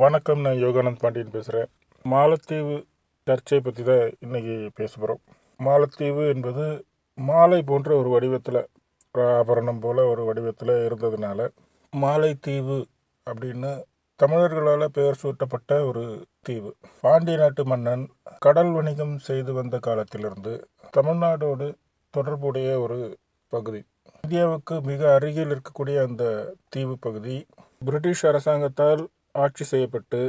வணக்கம் நான் யோகானந்த் பாண்டியன் பேசுகிறேன் மாலத்தீவு சர்ச்சை பற்றி தான் இன்றைக்கி பேச போகிறோம் மாலத்தீவு என்பது மாலை போன்ற ஒரு வடிவத்தில் ஆபரணம் போல் ஒரு வடிவத்தில் இருந்ததுனால மாலைத்தீவு அப்படின்னு தமிழர்களால் பெயர் சூட்டப்பட்ட ஒரு தீவு. பாண்டிய நாட்டு மன்னன் கடல் வணிகம் செய்து வந்த காலத்திலிருந்து தமிழ்நாடோடு தொடர்புடைய ஒரு பகுதி. இந்தியாவுக்கு மிக அருகில் இருக்கக்கூடிய அந்த தீவு பகுதி பிரிட்டிஷ் அரசாங்கத்தால் ஆட்சி செய்யப்பட்டு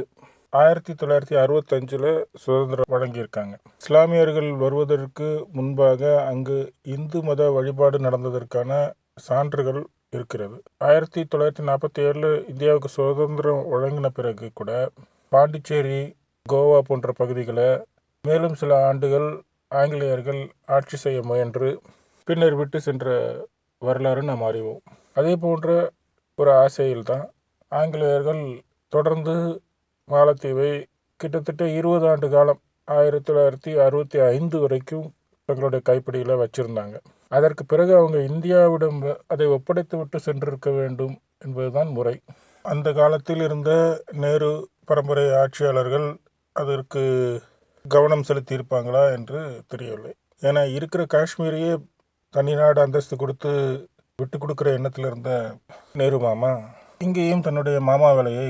ஆயிரத்தி தொள்ளாயிரத்தி அறுபத்தஞ்சில் சுதந்திரம் வழங்கியிருக்காங்க. இஸ்லாமியர்கள் வருவதற்கு முன்பாக அங்கு இந்து மத வழிபாடு நடந்ததற்கான சான்றுகள் இருக்கிறது. ஆயிரத்தி தொள்ளாயிரத்தி நாற்பத்தி ஏழில் இந்தியாவுக்கு சுதந்திரம் வழங்கின பிறகு கூட பாண்டிச்சேரி கோவா போன்ற பகுதிகளை மேலும் சில ஆண்டுகள் ஆங்கிலேயர்கள் ஆட்சி செய்ய முயன்று பின்னர் விட்டு சென்ற வரலாறு நாம் அறிவோம். அதே போன்ற ஒரு ஆசையில்தான் ஆங்கிலேயர்கள் தொடர்ந்து மாலத்தீவை கிட்டத்தட்ட இருபது ஆண்டு காலம் ஆயிரத்தி தொள்ளாயிரத்தி அறுபத்தி ஐந்து வரைக்கும் தங்களுடைய கைப்பிடியில் வச்சுருந்தாங்க. அதற்கு பிறகு அவங்க இந்தியாவிடம் அதை ஒப்படைத்து விட்டு சென்றிருக்க வேண்டும் என்பதுதான் முறை. அந்த காலத்தில் இருந்த நேரு பரம்பரை ஆட்சியாளர்கள் அதற்கு கவனம் செலுத்தியிருப்பாங்களா என்று தெரியவில்லை. ஏன்னா இருக்கிற காஷ்மீரையே தனி நாடு அந்தஸ்து கொடுத்து விட்டு கொடுக்குற எண்ணத்தில் இருந்த நேரு மாமா இங்கேயும் தன்னுடைய மாமா வேலையை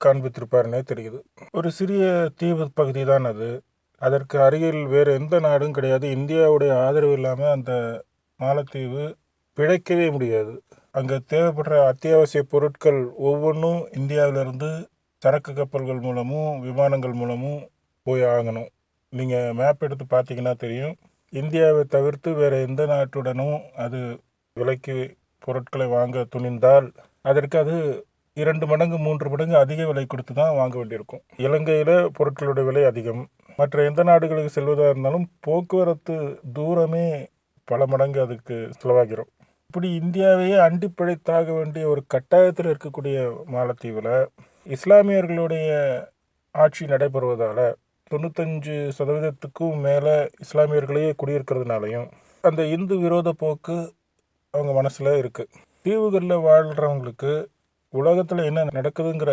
காண்பித்திருப்பாருன்னே தெரியுது. ஒரு சிறிய தீவு பகுதி தான் அது. அதற்கு அருகில் வேறு எந்த நாடும் கிடையாது. இந்தியாவுடைய ஆதரவு இல்லாமல் அந்த மாலத்தீவு பிழைக்கவே முடியாது. அங்கே தேவைப்படுற அத்தியாவசிய பொருட்கள் ஒவ்வொன்றும் இந்தியாவிலிருந்து சரக்கு கப்பல்கள் மூலமும் விமானங்கள் மூலமும் போய் ஆகணும். நீங்கள் மேப் எடுத்து பார்த்தீங்கன்னா தெரியும். இந்தியாவை தவிர்த்து வேறு எந்த நாட்டுடனும் அது விலைக்கு பொருட்களை வாங்க துணிந்தால் அதற்கு அது இரண்டு மடங்கு மூன்று மடங்கு அதிக விலை கொடுத்து தான் வாங்க வேண்டியிருக்கும். இலங்கையில் பொருட்களோட விலை அதிகம். மற்ற எந்த நாடுகளுக்கு செல்வதாக இருந்தாலும் போக்குவரத்து தூரமே பல மடங்கு அதுக்கு செலவாகிறோம். இப்படி இந்தியாவையே அண்டி பிழைத்தாக வேண்டிய ஒரு கட்டாயத்தில் இருக்கக்கூடிய மாலத்தீவில் இஸ்லாமியர்களுடைய ஆட்சி நடைபெறுவதால் தொண்ணூத்தஞ்சு சதவீதத்துக்கும் மேலே இஸ்லாமியர்களையே குடியிருக்கிறதுனாலையும் அந்த இந்து விரோத போக்கு அவங்க மனசில் இருக்குது தீவுகளில் வாழ்கிறவங்களுக்கு உலகத்தில் என்ன நடக்குதுங்கிற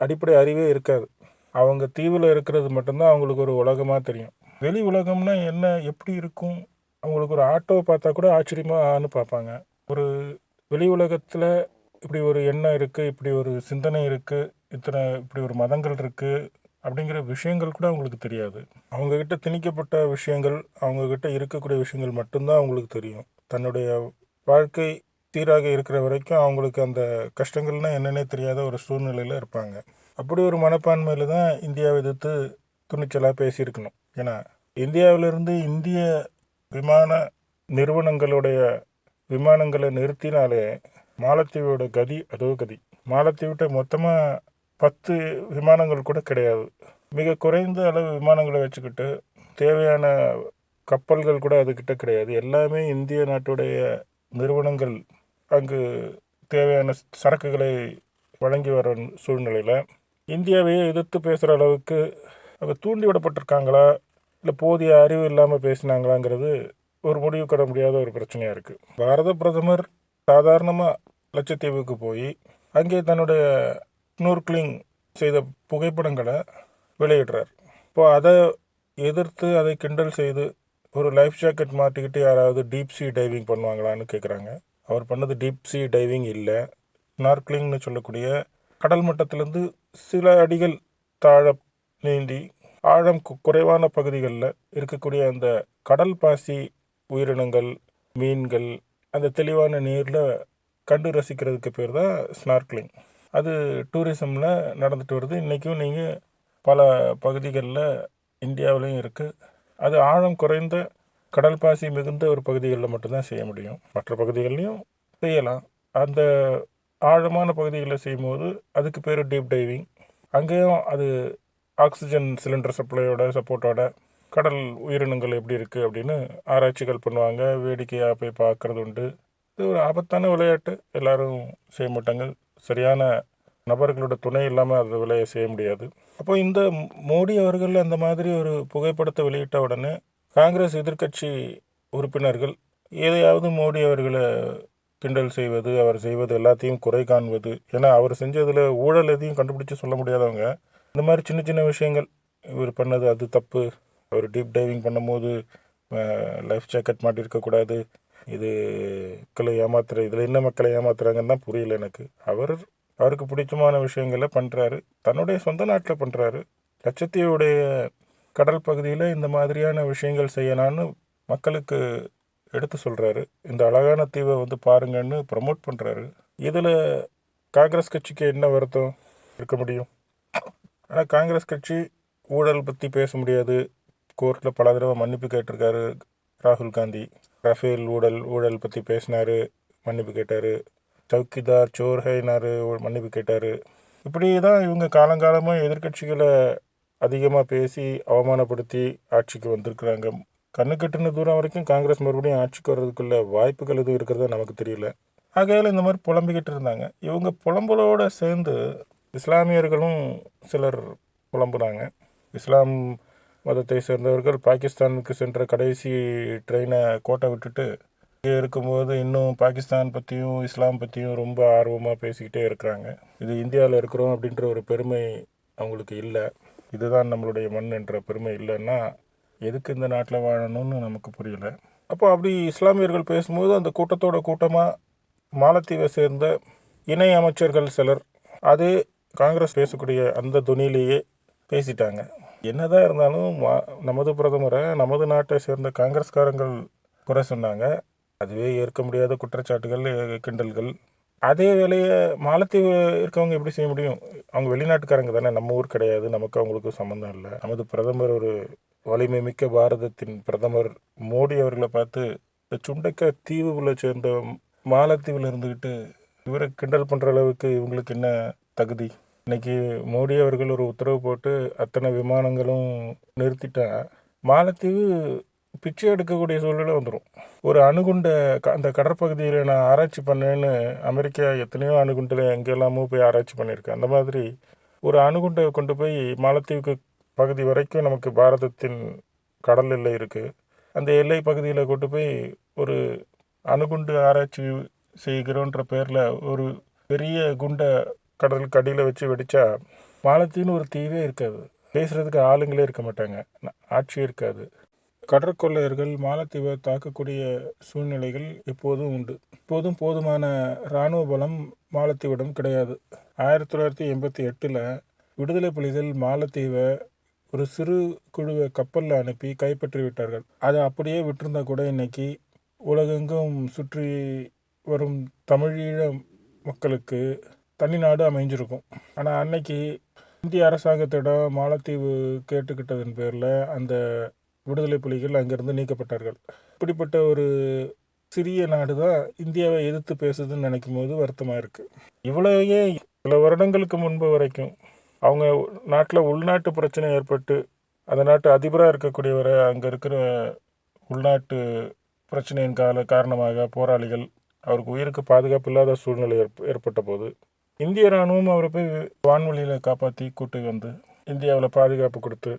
அடிப்படை அறிவே இருக்காது. அவங்க தீவில் இருக்கிறது மட்டும்தான் அவங்களுக்கு ஒரு உலகமாக தெரியும். வெளி உலகம்னா என்ன எப்படி இருக்கும்? அவங்களுக்கு ஒரு ஆட்டோவை பார்த்தா கூட ஆச்சரியமாக ஆன்னு பார்ப்பாங்க. ஒரு வெளி உலகத்தில் இப்படி ஒரு எண்ணம் இருக்குது இப்படி ஒரு சிந்தனை இருக்குது இத்தனை இப்படி ஒரு மதங்கள் இருக்குது அப்படிங்கிற விஷயங்கள் கூட அவங்களுக்கு தெரியாது. அவங்கக்கிட்ட திணிக்கப்பட்ட விஷயங்கள் அவங்கக்கிட்ட இருக்கக்கூடிய விஷயங்கள் மட்டும்தான் அவங்களுக்கு தெரியும். தன்னுடைய வாழ்க்கை தீராக இருக்கிற வரைக்கும் அவங்களுக்கு அந்த கஷ்டங்கள்னா என்னன்னே தெரியாத ஒரு சூழ்நிலையில் இருப்பாங்க. அப்படி ஒரு மனப்பான்மையில் தான் இந்தியாவை எதிர்த்து துணிச்சலாக பேசியிருக்கணும். ஏன்னா இந்தியாவிலிருந்து இந்திய விமான நிறுவனங்களுடைய விமானங்களை நிறுத்தினாலே மாலத்தீவோட கதி அதோ கதி. மாலத்தீவிட்ட மொத்தமாக பத்து விமானங்கள் கூட கிடையாது. மிக குறைந்த அளவு விமானங்களை வச்சுக்கிட்டு தேவையான கப்பல்கள் கூட அதுக்கிட்ட கிடையாது. எல்லாமே இந்திய நாட்டுடைய நிறுவனங்கள் அங்கு தேவையான சரக்குகளை வழங்கி வர சூழ்நிலையில் இந்தியாவையே எதிர்த்து பேசுகிற அளவுக்கு அவங்க தூண்டி விடப்பட்டிருக்காங்களா இல்லை போதிய அறிவு இல்லாமல் பேசினாங்களாங்கிறது ஒரு முடிவு கட முடியாத ஒரு பிரச்சனையாக இருக்குது பாரத பிரதமர் சாதாரணமாக லட்சத்தீவுக்கு போய் அங்கே தன்னுடைய ஸ்னூர்க்லிங் செய்த புகைப்படங்களை வெளியிடுறார். இப்போது அதை எதிர்த்து அதை கிண்டல் செய்து ஒரு லைஃப் ஜாக்கெட் மாட்டிக்கிட்டு யாராவது டீப் சீ டைவிங் பண்ணுவாங்களான்னு கேட்குறாங்க அவர் பண்ணது டீப் சீ டைவிங் இல்லை. ஸ்னார்க்லிங்னு சொல்லக்கூடிய கடல் மட்டத்திலேருந்து சில அடிகள் தாழ நீந்தி ஆழம் குறைவான பகுதிகளில் இருக்கக்கூடிய அந்த கடல் பாசி உயிரினங்கள் மீன்கள் அந்த தெளிவான நீரில் கண்டு ரசிக்கிறதுக்கு பேர் தான் ஸ்னார்க்லிங் அது டூரிசமில் நடந்துட்டு வருது. இன்றைக்கும் நீங்கள் பல பகுதிகளில் இந்தியாவிலையும் இருக்குது அது ஆழம் குறைந்த கடல் பாசி மிகுந்த ஒரு பகுதிகளில் மட்டும்தான் செய்ய முடியும். மற்ற பகுதிகள்லையும் செய்யலாம். அந்த ஆழமான பகுதிகளில் செய்யும்போது அதுக்கு பேர் டீப் டைவிங் அங்கேயும் அது ஆக்சிஜன் சிலிண்டர் சப்ளையோட சப்போர்ட்டோட கடல் உயிரினங்கள் எப்படி இருக்குது அப்படின்னு ஆராய்ச்சிகள் பண்ணுவாங்க. வேடிக்கையாக போய் பார்க்குறது உண்டு. இது ஒரு ஆபத்தான விளையாட்டு. எல்லோரும் செய்ய மாட்டாங்க. சரியான நபர்களோட துணை இல்லாமல் அந்த விலையை செய்ய முடியாது. அப்போ இந்த மோடி அவர்கள் அந்த மாதிரி ஒரு புகைப்படத்தை வெளியிட்ட உடனே காங்கிரஸ் எதிர்க்கட்சி உறுப்பினர்கள் எதையாவது மோடி அவர்களை கிண்டல் செய்வது அவர் செய்வது எல்லாத்தையும் குறை காண்பது ஏன்னா அவர் செஞ்சதில் ஊழல் எதையும் கண்டுபிடிச்சு சொல்ல முடியாதவங்க. இந்த மாதிரி சின்ன சின்ன விஷயங்கள் இவர் பண்ணது அது தப்பு. அவர் டீப் டைவிங் பண்ணும்போது லைஃப் ஜாக்கெட் மாட்டிருக்கக்கூடாது இது மக்களை ஏமாத்துற இதில் என்ன மக்களை ஏமாத்துறாங்கன்னு தான் புரியல எனக்கு. அவர் அவருக்கு பிடிச்சமான விஷயங்களை பண்ணுறாரு தன்னுடைய சொந்த நாட்டில் பண்ணுறாரு லட்சத்தீவுடைய கடல் பகுதியில் இந்த மாதிரியான விஷயங்கள் செய்யலான்னு மக்களுக்கு எடுத்து சொல்கிறாரு இந்த அழகான தீவை வந்து பாருங்கன்னு ப்ரமோட் பண்ணுறாரு இதில் காங்கிரஸ் கட்சிக்கு என்ன வருத்தம் இருக்க முடியும்? ஆனால் காங்கிரஸ் கட்சி ஊழல் பற்றி பேச முடியாது. கோர்ட்டில் பல தடவை மன்னிப்பு கேட்டிருக்காரு ராகுல் காந்தி. ரஃபேல் ஊழல் ஊழல் பற்றி பேசினாரு மன்னிப்பு கேட்டார். சவுக்கிதார் சோர்ஹைனார் மன்னிப்பு கேட்டார். இப்படி தான் இவங்க காலங்காலமாக எதிர்க்கட்சிகளை அதிகமாக பேசி அவமானப்படுத்தி ஆட்சிக்கு வந்திருக்கிறாங்க. கண்ணு கட்டுன தூரம் வரைக்கும் காங்கிரஸ் மறுபடியும் ஆட்சிக்கு வர்றதுக்குள்ள வாய்ப்புகள் எதுவும் இருக்கிறதா நமக்கு தெரியல. ஆகையால் இந்த மாதிரி புலம்பிக்கிட்டு இருந்தாங்க. இவங்க புலம்பலோடு சேர்ந்து இஸ்லாமியர்களும் சிலர் புலம்புனாங்க. இஸ்லாம் மதத்தை சேர்ந்தவர்கள் பாகிஸ்தானுக்கு சென்ற கடைசி ட்ரெயினை கோட்டை விட்டுட்டு இங்கே இருக்கும்போது இன்னும் பாகிஸ்தான் பற்றியும் இஸ்லாம் பற்றியும் ரொம்ப ஆர்வமாக பேசிக்கிட்டே இருக்கிறாங்க. இது இந்தியாவில் இருக்கிறோம் அப்படின்ற ஒரு பெருமை அவங்களுக்கு இல்லை. இதுதான் நம்மளுடைய மண் என்ற பெருமை இல்லைன்னா எதுக்கு இந்த நாட்டில் வாழணும்னு நமக்கு புரியல. அப்போ அப்படி இஸ்லாமியர்கள் பேசும்போது அந்த கூட்டத்தோட கூட்டமாக மாலத்தீவை சேர்ந்த இணை அமைச்சர்கள் சிலர் அதே காங்கிரஸ் பேசக்கூடிய அந்த துணியிலேயே பேசிட்டாங்க. என்னதான் இருந்தாலும் மா- நமது பிரதமரை நமது நாட்டை சேர்ந்த காங்கிரஸ்காரங்கள் குறை சொன்னாங்க. அதுவே ஏற்க முடியாத குற்றச்சாட்டுகள் கிண்டல்கள். அதே வேலையை மாலத்தீவு இருக்கவங்க எப்படி செய்ய முடியும்? அவங்க வெளிநாட்டுக்காரங்க தானே நம்ம ஊர் கிடையாது நமக்கு அவங்களுக்கு சம்மந்தம் இல்லை. நமது பிரதமர் ஒரு வலிமை மிக்க பாரதத்தின் பிரதமர் மோடி அவர்களை பார்த்து இந்த சுண்டைக்கா தீவுல சேர்ந்த மாலத்தீவில் இருந்துக்கிட்டு இவரை கிண்டல் பண்ணுற அளவுக்கு இவங்களுக்கு என்ன தகுதி? இன்னைக்கு மோடி அவர்கள் ஒரு உத்தரவு போட்டு அத்தனை விமானங்களும் நிறுத்திட்டா மாலத்தீவு பிச்சை எடுக்கக்கூடிய சூழ்நிலை வந்துடும் ஒரு அணுகுண்டை க- அந்த கடற்பகுதியில் நான் ஆராய்ச்சி பண்ணேன்னு அமெரிக்கா எத்தனையோ அணுகுண்டில் எங்கெல்லாமோ போய் ஆராய்ச்சி பண்ணியிருக்கேன் அந்த மாதிரி ஒரு அணுகுண்டை கொண்டு போய் மாலத்தீவுக்கு பகுதி வரைக்கும் நமக்கு பாரதத்தின் கடல் எல்லை இருக்குது அந்த எல்லை பகுதியில் கொண்டு போய் ஒரு அணுகுண்டு ஆராய்ச்சி செய்கிறோன்ற பேரில் ஒரு பெரிய குண்டை கடலுக்கு அடியில் வச்சு வெடித்தா மாலத்தீவுன்னு ஒரு தீவே இருக்காது. பேசுகிறதுக்கு ஆளுங்களே இருக்க மாட்டாங்க. ஆட்சியே இருக்காது. கடற்கொள்ளையர்கள் மாலத்தீவை தாக்கக்கூடிய சூழ்நிலைகள் எப்போதும் உண்டு. இப்போதும் போதுமான இராணுவ பலம் மாலத்தீவிடம் கிடையாது. ஆயிரத்தி தொள்ளாயிரத்தி எண்பத்தி எட்டில் விடுதலை புலிகள் மாலத்தீவை ஒரு சிறு குழுவை கப்பலில் அனுப்பி கைப்பற்றி விட்டார்கள். அதை அப்படியே விட்டிருந்தா கூட இன்னைக்கு உலகெங்கும் சுற்றி வரும் தமிழீழ மக்களுக்கு தனி நாடு அமைஞ்சிருக்கும். ஆனால் அன்னைக்கு இந்திய அரசாங்கத்திடம் மாலத்தீவு கேட்டுக்கிட்டதன் பேரில் அந்த விடுதலை புலிகள் அங்கிருந்து நீக்கப்பட்டார்கள். இப்படிப்பட்ட ஒரு சிறிய நாடு தான் இந்தியாவை எதிர்த்து பேசுதுன்னு நினைக்கும் போது வருத்தமாக இருக்குது இவ்வளவையே சில வருடங்களுக்கு முன்பு வரைக்கும் அவங்க நாட்டில் உள்நாட்டு பிரச்சனை ஏற்பட்டு அந்த நாட்டு அதிபராக இருக்கக்கூடியவரை அங்கே இருக்கிற உள்நாட்டு பிரச்சனையின் கால காரணமாக போராளிகள் அவருக்கு உயிருக்கு பாதுகாப்பு இல்லாத சூழ்நிலை ஏற்ப- ஏற்பட்ட போது இந்திய இராணுவம் அவரை போய் வான்வெளியில் காப்பாற்றி கூட்டி வந்து இந்தியாவில் பாதுகாப்பு கொடுத்து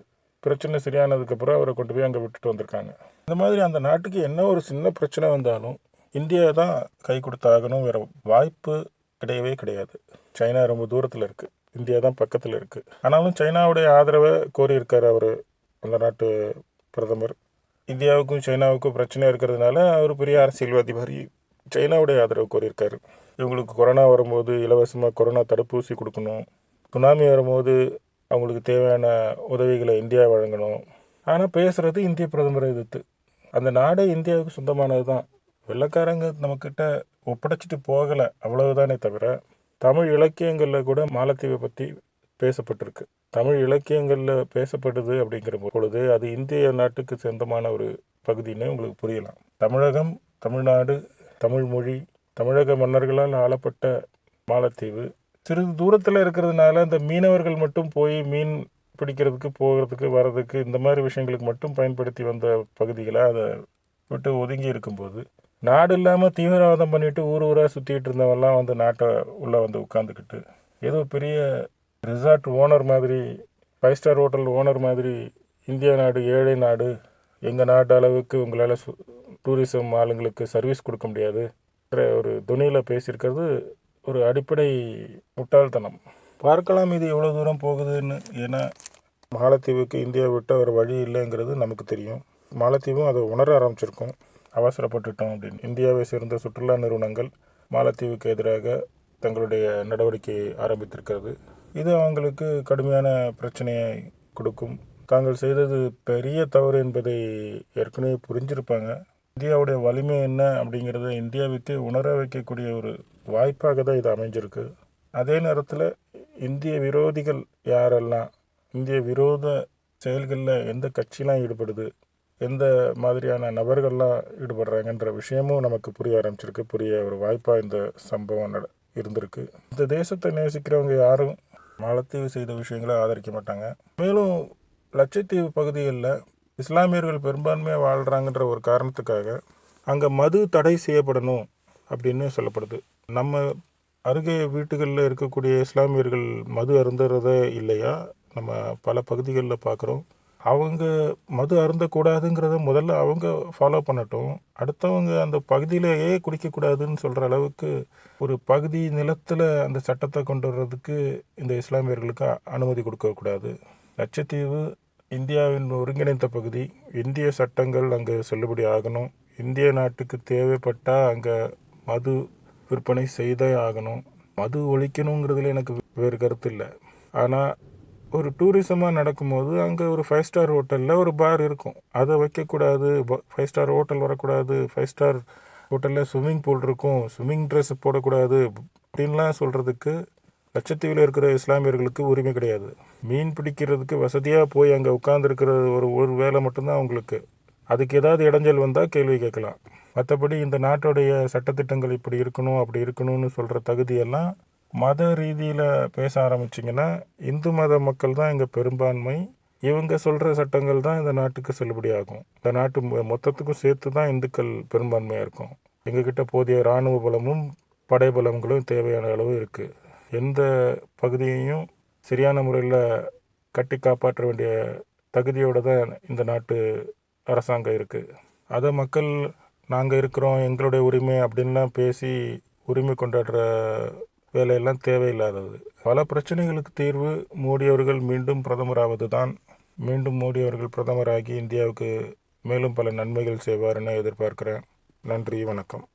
பிரச்சனை சரியானதுக்கப்புறம் அவரை கொண்டு போய் அங்கே விட்டுட்டு வந்திருக்காங்க. இந்த மாதிரி அந்த நாட்டுக்கு என்ன ஒரு சின்ன பிரச்சனை வந்தாலும் இந்தியா தான் கை கொடுத்தாகணும் வேறு வாய்ப்பு கிடையவே கிடையாது. சைனா ரொம்ப தூரத்தில் இருக்குது இந்தியா தான் பக்கத்தில் இருக்குது ஆனாலும் சைனாவுடைய ஆதரவை கோரியிருக்கார் அவர் அந்த நாட்டு பிரதமர். இந்தியாவுக்கும் சைனாவுக்கும் பிரச்சனை இருக்கிறதுனால அவர் பெரிய அரசியல்வாதி மாதிரி சைனாவுடைய ஆதரவு கோரியிருக்காரு. இவங்களுக்கு கொரோனா வரும்போது இலவசமாக கொரோனா தடுப்பூசி கொடுக்கணும். சுனாமி வரும்போது அவங்களுக்கு தேவையான உதவிகளை இந்தியா வழங்கணும். ஆனால் பேசுகிறது இந்திய பிரதமரை எதிர்த்து. அந்த நாடே இந்தியாவுக்கு சொந்தமானது தான். வெள்ளைக்காரங்க நம்மக்கிட்ட ஒப்படைச்சிட்டு போகலை அவ்வளவுதானே தவிர தமிழ் இலக்கியங்களில் கூட மாலத்தீவை பற்றி பேசப்பட்டிருக்கு. தமிழ் இலக்கியங்களில் பேசப்படுது அப்படிங்கிற பொழுது அது இந்திய நாட்டுக்கு சொந்தமான ஒரு பகுதின்னு உங்களுக்கு புரியலாம். தமிழகம் தமிழ்நாடு தமிழ் மொழி தமிழக மன்னர்களால் ஆளப்பட்ட மாலத்தீவு சிறிது தூரத்தில் இருக்கிறதுனால இந்த மீனவர்கள் மட்டும் போய் மீன் பிடிக்கிறதுக்கு போகிறதுக்கு வர்றதுக்கு இந்த மாதிரி விஷயங்களுக்கு மட்டும் பயன்படுத்தி வந்த பகுதிகளை அதை விட்டு ஒதுங்கி இருக்கும்போது நாடு இல்லாமல் தீவிரவாதம் பண்ணிட்டு ஊர் ஊராக சுற்றிட்டு இருந்தவெல்லாம் வந்து நாட்டை உள்ளே வந்து உட்காந்துக்கிட்டு ஏதோ பெரிய ரிசார்ட் ஓனர் மாதிரி ஃபைவ் ஸ்டார் ஹோட்டல் ஓனர் மாதிரி இந்தியா நாடு ஏழை நாடு எங்கள் நாட்டு அளவுக்கு உங்களால் டூரிசம் ஆளுங்களுக்கு சர்வீஸ் கொடுக்க முடியாது ஒரு துணியில் பேசியிருக்கிறது ஒரு அடிப்படை முட்டாள்தனம். பார்க்கலாம் இது எவ்வளோ தூரம் போகுதுன்னு ஏன்னா மாலத்தீவுக்கு இந்தியா விட்ட ஒரு வழி இல்லைங்கிறது நமக்கு தெரியும். மாலத்தீவும் அதை உணர ஆரம்பிச்சிருக்கும். அவசரப்பட்டுட்டோம் அப்படின்னு. இந்தியாவை சேர்ந்த சுற்றுலா நிறுவனங்கள் மாலத்தீவுக்கு எதிராக தங்களுடைய நடவடிக்கையை ஆரம்பித்திருக்கிறது. இது அவங்களுக்கு கடுமையான பிரச்சனையை கொடுக்கும். தாங்கள் செய்தது பெரிய தவறு என்பதை ஏற்கனவே புரிஞ்சிருப்பாங்க. இந்தியாவுடைய வலிமை என்ன அப்படிங்கிறத இந்தியாவுக்கு உணர வைக்கக்கூடிய ஒரு வாய்ப்பாக தான் இது அமைஞ்சிருக்கு. அதே நேரத்தில் இந்திய விரோதிகள் யாரெல்லாம் இந்திய விரோத செயல்களில் எந்த கட்சிலாம் ஈடுபடுது எந்த மாதிரியான நபர்கள்லாம் ஈடுபடுறாங்கன்ற விஷயமும் நமக்கு புரிய ஆரம்பிச்சிருக்கு. புரிய ஒரு வாய்ப்பாக இந்த சம்பவம் நட இருந்திருக்கு. இந்த தேசத்தை நேசிக்கிறவங்க யாரும் மாலத்தீவு செய்த விஷயங்களை ஆதரிக்க மாட்டாங்க. மேலும் லட்சத்தீவு பகுதிகளில் இஸ்லாமியர்கள் பெரும்பான்மையாக வாழ்கிறாங்கன்ற ஒரு காரணத்துக்காக அங்கே மது தடை செய்யப்படணும் அப்படின்னு சொல்லப்படுது. நம்ம அருகே வீட்டுகளில் இருக்கக்கூடிய இஸ்லாமியர்கள் மது அருந்துறதே இல்லையா? நம்ம பல பகுதிகளில் பார்க்குறோம் அவங்க மது அருந்தக்கூடாதுங்கிறத முதல்ல அவங்க ஃபாலோ பண்ணட்டும். அடுத்தவங்க அந்த பகுதியிலேயே குடிக்கக்கூடாதுன்னு சொல்கிற அளவுக்கு ஒரு பகுதி நிலத்தில் அந்த சட்டத்தை கொண்டு வர்றதுக்கு இந்த இஸ்லாமியர்களுக்கு அனுமதி கொடுக்கக்கூடாது. லட்சத்தீவு இந்தியாவின் ஒருங்கிணைந்த பகுதி இந்திய சட்டங்கள் அங்கே செல்லுபடி ஆகணும். இந்திய நாட்டுக்கு தேவைப்பட்டால் அங்கே மது விற்பனை செய்தே ஆகணும். மது ஒழிக்கணுங்கிறதுல எனக்கு வேறு கருத்து இல்லை. ஆனால் ஒரு டூரிசமாக நடக்கும்போது அங்கே ஒரு ஃபைவ் ஸ்டார் ஹோட்டலில் ஒரு பார் இருக்கும். அதை வைக்கக்கூடாது ஃபைவ் ஸ்டார் ஹோட்டல் வரக்கூடாது ஃபைவ் ஸ்டார் ஹோட்டலில் ஸ்விம்மிங் பூல் இருக்கும் ஸ்விம்மிங் ட்ரெஸ் போடக்கூடாது அப்படின்லாம் சொல்கிறதுக்கு லட்சத்தீவில் இருக்கிற இஸ்லாமியர்களுக்கு உரிமை கிடையாது. மீன் பிடிக்கிறதுக்கு வசதியாக போய் அங்கே உட்காந்துருக்கிற ஒரு ஒரு வேலை மட்டும்தான் அவங்களுக்கு. அதுக்கு ஏதாவது இடைஞ்சல் வந்தால் கேள்வி கேட்கலாம். மற்றபடி இந்த நாட்டுடைய சட்டத்திட்டங்கள் இப்படி இருக்கணும் அப்படி இருக்கணும்னு சொல்கிற தகுதியெல்லாம் மத ரீதியில் பேச ஆரம்பிச்சிங்கன்னா இந்து மத மக்கள் தான் இங்கே பெரும்பான்மை. இவங்க சொல்கிற சட்டங்கள் தான் இந்த நாட்டுக்கு செல்லுபடியாகும் இந்த நாட்டு மொ- மொத்தத்துக்கும் சேர்த்து தான் இந்துக்கள் பெரும்பான்மையாக இருக்கும். எங்ககிட்ட போதிய இராணுவ பலமும் படை பலங்களும் தேவையான அளவு இருக்குது எந்த பகுதியையும் சரியான முறையில் கட்டி காப்பாற்ற வேண்டிய தகுதியோடு தான் இந்த நாட்டு அரசாங்கம் இருக்குது அதை மக்கள் நாங்கள் இருக்கிறோம் எங்களுடைய உரிமை அப்படின்லாம் பேசி உரிமை கொண்டாடுற வேலையெல்லாம் தேவையில்லாதது. பல பிரச்சனைகளுக்கு தீர்வு மோடி அவர்கள் மீண்டும் பிரதமராவது தான் மீண்டும் மோடி அவர்கள் பிரதமராகி இந்தியாவுக்கு மேலும் பல நன்மைகள் செய்வார்னு எதிர்பார்க்கிறேன். நன்றி வணக்கம்.